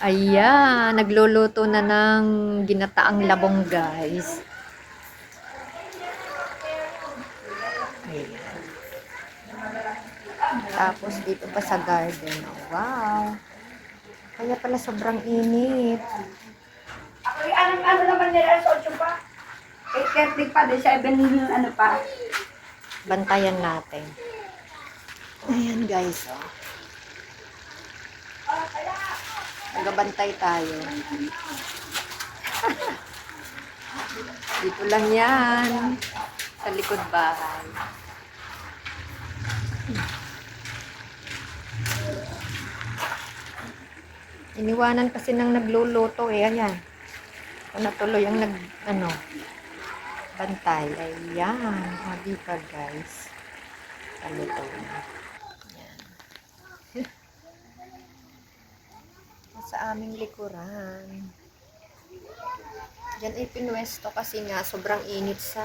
Ayan, nagluluto na ng ginataang labong, guys. Ayan. Tapos dito pa sa garden. Oh, wow. Kaya pala sobrang init. Ako, ano, ano naman nila, alas 8 pa. 8.30 pa, di 7, ano pa. Bantayan natin. Ayan, guys. Oh. Nagabantay tayo. Dito lang yan. Sa likod bahay. Iniwanan kasi nang nagluluto eh. Ayan. Ito na tuloy ang nag, ano, bantay. Ayan. Habi ka guys. Kalito na. Sa aming likuran. Diyan ay pinwesto kasi nga sobrang init sa